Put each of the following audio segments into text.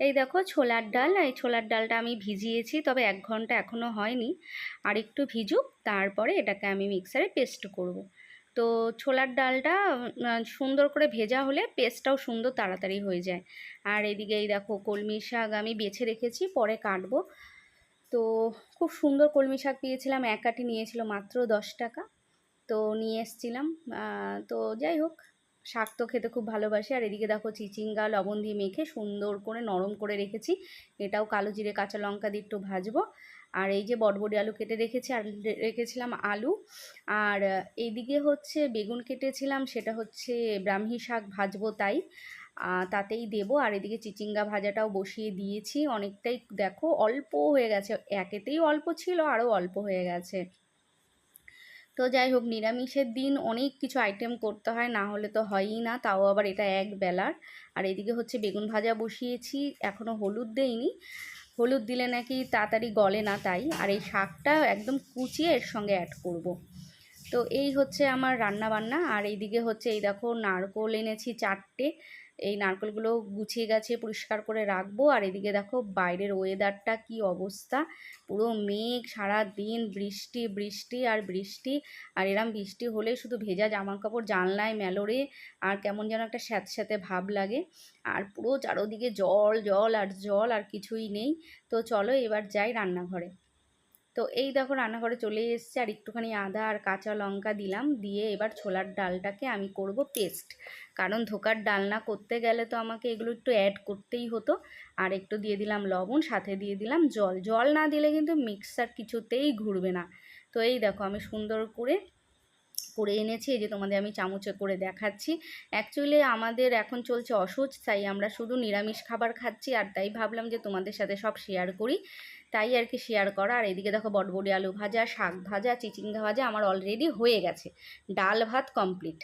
এই দেখো ছোলার ডাল এই ছোলার ডালটা আমি ভিজিয়েছি, তবে এক ঘণ্টা এখনও হয়নি। আর একটু ভিজুক, তারপরে এটাকে আমি মিক্সারে পেস্ট করব। তো ছোলার ডালটা সুন্দর করে ভেজা হলে পেস্টটাও সুন্দর তাড়াতাড়ি হয়ে যায়। আর এদিকে এই দেখো কলমি শাক আমি বেছে রেখেছি, পরে কাটবো। তো খুব সুন্দর কলমি শাক পেয়েছিলাম এক কাটি নিয়েছিল মাত্র দশ টাকা। তো নিয়ে এসছিলাম তো যাই হোক। শাক তো খেতে খুব ভালোবাসি। আর এদিকে দেখো চিচিঙ্গা, লবণ দিয়ে মেখে সুন্দর করে নরম করে রেখেছি। এটাও কালো জিরে, কাঁচা লঙ্কা দিয়ে একটু ভাজবো। আর এই যে বটবডি আলু কেটে রেখেছি, আর রেখেছিলাম আলু। আর এইদিকে হচ্ছে বেগুন কেটেছিলাম, সেটা হচ্ছে ব্রাহ্মী শাক ভাজবো তাই। তাতেই দেবো। আর এদিকে চিচিঙ্গা ভাজাটাও বসিয়ে দিয়েছি। অনেকটাই দেখো অল্প হয়ে গেছে। একেতেই অল্প ছিল, আরও অল্প হয়ে গেছে। তো যাই হোক, নিরামিষের দিন অনেক কিছু আইটেম করতে হয়, না হলে তো হয়ই না। তাও আবার এটা এক বেলার। আর এদিকে হচ্ছে বেগুন ভাজা বসিয়েছি এখনও হলুদ দেইনি। হলুদ দিলে নাকি তাড়াতাড়ি গলে না তাই। আর এই শাকটা একদম কুচিয়ে এর সঙ্গে অ্যাড করব। তো এই হচ্ছে আমার রান্না বান্না আর এইদিকে হচ্ছে এই দেখো নারকোল এনেছি চারটে। এই নারকেলগুলো গুছিয়ে গেছে পরিষ্কার করে রাখব। আর এদিকে দেখো বাইরের ওয়েদারটা কি অবস্থা। পুরো মেঘ সারা দিন বৃষ্টি বৃষ্টি আর বৃষ্টি। আর এরম বৃষ্টি হলে শুধু ভেজা জামা কাপড় জানলায় মেলোরে আর কেমন যেন একটা স্যাঁতস্যাঁতে ভাব লাগে। আর পুরো চারোদিকে জল জল আর জল আর কিছুই নেই। তো চলো এবার যাই রান্নাঘরে। তো এই দেখো রান্নাঘরে চলে এসছে, আর একটুখানি আদা আর কাঁচা লঙ্কা দিলাম, দিয়ে এবার ছোলার ডালটাকে আমি করব পেস্ট কারণ ধোকার ডালনা করতে গেলে তো আমাকে এগুলো একটু অ্যাড করতেই হতো। আর একটু দিয়ে দিলাম লবণ, সাথে দিয়ে দিলাম জল। জল না দিলে কিন্তু মিক্সার কিছুতেই ঘুরবে না। তো এই দেখো আমি সুন্দর করে করে এনেছি, এই যে তোমাদের আমি চামচে করে দেখাচ্ছি। অ্যাকচুয়ালি আমাদের এখন চলছে অসুচ, তাই আমরা শুধু নিরামিষ খাবার খাচ্ছি, আর তাই ভাবলাম যে তোমাদের সাথে সব শেয়ার করি। তাই আর কি শেয়ার করা, আর এদিকে দেখো বটবডি, আলু ভাজা, শাক ভাজা, চিচিঙ্গা ভাজা আমার অলরেডি হয়ে গেছে। ডাল ভাত কমপ্লিট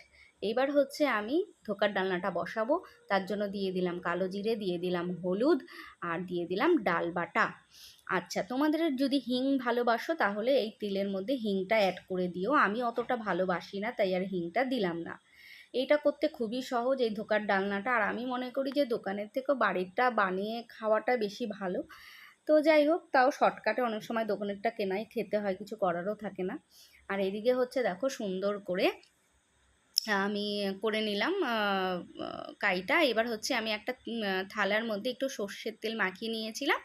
এইবার হচ্ছে আমি ধোকার ডালনাটা বসাবো। তার জন্য দিয়ে দিলাম কালো জিরে, দিয়ে দিলাম হলুদ আর দিয়ে দিলাম ডাল বাটা। আচ্ছা তোমাদের যদি হিং ভালোবাসো তাহলে এই তেলের মধ্যে হিংটা অ্যাড করে দিও। আমি অতটা ভালোবাসি না, তাই আর হিংটা দিলাম না। এইটা করতে খুবই সহজ এই ধোকার ডালনাটা। আর আমি মনে করি যে দোকানের থেকেও বাড়িটা বানিয়ে খাওয়াটা বেশি ভালো। তো যাই হোক, তাও শর্টকাটে অনেক সময় দোকানেরটা কেনাই খেতে হয়, কিছু করারও থাকে না। আর এদিকে হচ্ছে দেখো সুন্দর করে আমি করে নিলাম কাইটা। এবার হচ্ছে আমি একটা থালার মধ্যে একটু সর্ষের তেল মাখিয়ে নিয়েছিলাম।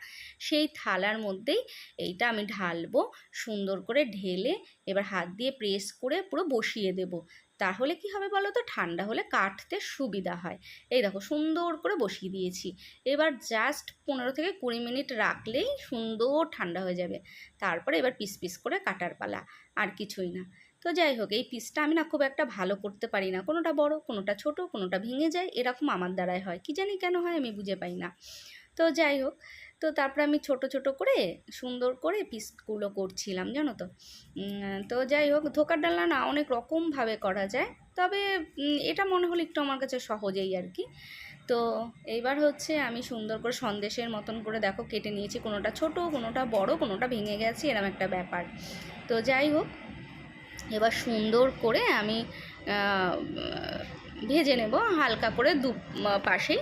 সেই থালার মধ্যেই এইটা আমি ঢালবো, সুন্দর করে ঢেলে এবার হাত দিয়ে প্রেস করে পুরো বসিয়ে দেব। তাহলে কি হবে বলো তো? ঠান্ডা হলে কাটতে সুবিধা হয়। এই দেখো সুন্দর করে বসিয়ে দিয়েছি। এবার জাস্ট পনেরো থেকে কুড়ি মিনিট রাখলেই সুন্দর ঠান্ডা হয়ে যাবে। তারপরে এবার পিস পিস করে কাটার পালা, আর কিছুই না। তো যাই হোক, এই পিসটা আমি না খুব একটা ভালো করতে পারি না। কোনোটা বড়, কোনোটা ছোট, কোনোটা ভেঙে যায়, এরকম আমার দ্বারাই হয়। কি জানি কেন হয়, আমি বুঝে পাই না। তো যাই হোক, তো তারপরে আমি ছোট ছোট করে সুন্দর করে পিসগুলো করছিলাম, জানো তো? তো যাই হোক, ধোকার ডালনা না অনেক রকমভাবে করা যায়, তবে এটা মনে হলো একটু আমার কাছে সহজেই আর কি। তো এইবার হচ্ছে আমি সুন্দর করে সন্দেশের মতন করে দেখো, কেটে নিয়েছি। কোনোটা ছোট, কোনোটা বড়, কোনোটা ভেঙে গেছে এরকম একটা ব্যাপার। তো যাই হোক এবার সুন্দর করে আমি ভেজে নেব হালকা করে দু পাশেই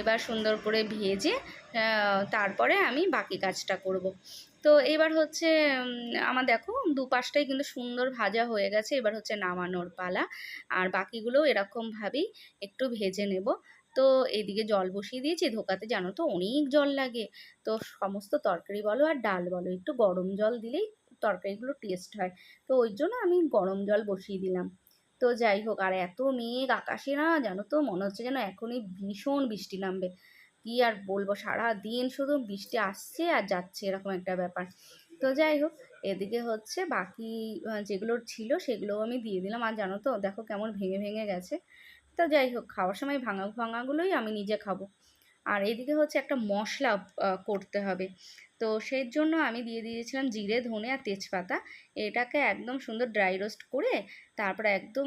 এবার সুন্দর করে ভেজে তারপরে আমি বাকি কাজটা করব। তো এবার হচ্ছে আমার দেখো দু পাশটাই কিন্তু সুন্দর ভাজা হয়ে গেছে। এবার হচ্ছে নামানোর পালা। আর বাকিগুলো এরকমভাবেই একটু ভেজে নেব। তো এদিকে জল বসিয়ে দিয়েছি। ধোকাতে জানো তো অনেক জল লাগে। তো সমস্ত তরকারি বলো আর ডাল বলো, একটু গরম জল দিলেই তরকারিগুলো টেস্ট হয়। তো ওই জন্য আমি গরম জল বসিয়ে দিলাম। তো যাই হোক, আর এত মেঘ আকাশে না, জানো তো, মনে হচ্ছে যেন এখনই ভীষণ বৃষ্টি নামবে। কি আর বলব সারা দিন শুধু বৃষ্টি আসছে আর যাচ্ছে এরকম একটা ব্যাপার। তো যাই হোক, এদিকে হচ্ছে বাকি যেগুলো ছিল সেগুলোও আমি দিয়ে দিলাম। আর জানো তো, দেখো কেমন ভেঙে ভেঙে গেছে। তো যাই হোক, খাওয়ার সময় ভাঙা ভাঙাগুলোই আমি নিজে খাব। আর এদিকে হচ্ছে একটা মশলা করতে হবে। তো সেই জন্য আমি দিয়ে দিয়েছিলাম জিরে, ধনে আর তেজপাতা। এটাকে একদম সুন্দর ড্রাই রোস্ট করে, তারপরে একদম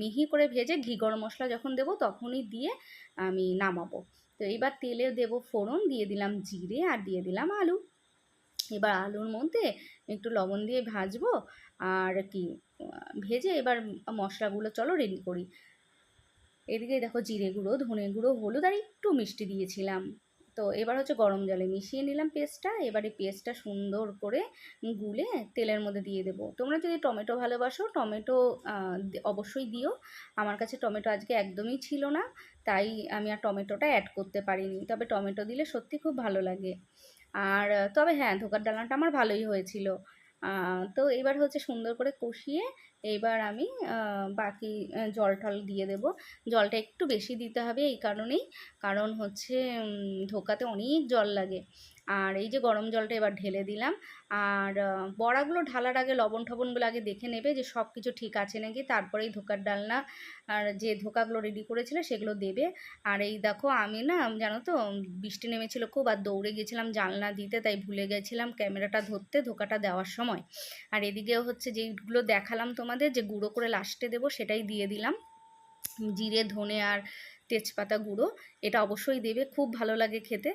মিহি করে ভেজে ঘি গরম মশলা যখন দেবো তখনই দিয়ে আমি নামাবো। তো এবার তেলে দেবো ফোড়ন, দিয়ে দিলাম জিরে আর দিয়ে দিলাম আলু। এবার আলুর মধ্যে একটু লবণ দিয়ে ভাজবো। আর কি ভেজে এবার মশলাগুলো চলো রেডি করি। এদিকে দেখো জিরে গুঁড়ো, ধনে গুঁড়ো, হলুদ আর একটু মিষ্টি দিয়েছিলাম। তো এবার হচ্ছে গরম জলে মিশিয়ে নিলাম পেস্টটা এবারে পেস্টটা সুন্দর করে গুলে তেলের মধ্যে দিয়ে দেবো। তোমরা যদি টমেটো ভালোবাসো, টমেটো অবশ্যই দিও। আমার কাছে টমেটো আজকে একদমই ছিল না, তাই আমি আর টমেটোটা অ্যাড করতে পারিনি। তবে টমেটো দিলে সত্যি খুব ভালো লাগে। আর, তবে হ্যাঁ ধোকার ডালনাটা আমার ভালোই হয়েছিল। তো এবার হচ্ছে সুন্দর করে কষিয়ে এবার আমি বাকি জল টল দিয়ে দেব। জলটা একটু বেশি দিতে হবে এই কারণেই। কারণ হচ্ছে ধোকাতে অনেক জল লাগে। আর এই যে গরম জলটা এবার ঢেলে দিলাম। আর বড়াগুলো ঢালার আগে লবণ টবণগুলো আগে দেখে নেবে যে সব কিছু ঠিক আছে নাকি। তারপরেই ধোকার ডালনা আর যে ধোকাগুলো রেডি করেছিলে সেগুলো দেবে। আর এই দেখো আমি না, জানো তো, বৃষ্টি নেমেছিল খুব আর দৌড়ে গেছিলাম জানলা দিতে, তাই ভুলে গেছিলাম ক্যামেরাটা ধরতে ধোকাটা দেওয়ার সময়। আর এদিকেও হচ্ছে যেইগুলো দেখালাম তোমাদের, যে গুঁড়ো করে লাস্টে দেবো সেটাই দিয়ে দিলাম। জিরে, ধনে আর তেজপাতা গুঁড়ো, এটা অবশ্যই দেবে, খুব ভালো লাগে খেতে।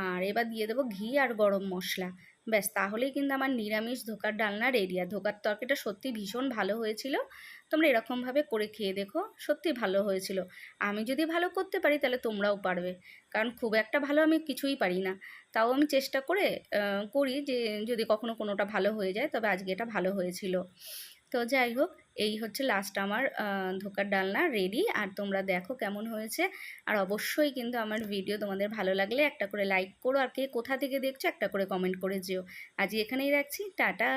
আর এবার দিয়ে দেবো ঘি আর গরম মশলা। ব্যাস, তাহলেই কিন্তু আমার নিরামিষ ধোকার ডালনা রেডি আর ধোকার তরকারিটা সত্যি ভীষণ ভালো হয়েছিল। তোমরা এরকমভাবে করে খেয়ে দেখো, সত্যি ভালো হয়েছিল। আমি যদি ভালো করতে পারি, তাহলে তোমরাও পারবে। কারণ খুব একটা ভালো আমি কিছুই পারি না। তাও আমি চেষ্টা করে করি যে যদি কখনো কোনোটা ভালো হয়ে যায়, তবে আজকে এটা ভালো হয়েছিল। তো যাই হোক, এই হচ্ছে লাস্ট আমার ধোকার ডালনা রেডি আর তোমরা দেখো কেমন হয়েছে। আর অবশ্যই কিন্তু আমার ভিডিও তোমাদের ভালো লাগলে একটা করে লাইক করো। আর কে কোথা থেকে দেখছ, একটা করে কমেন্ট করে যেও। আজ এখানেই রাখছি। টাটা!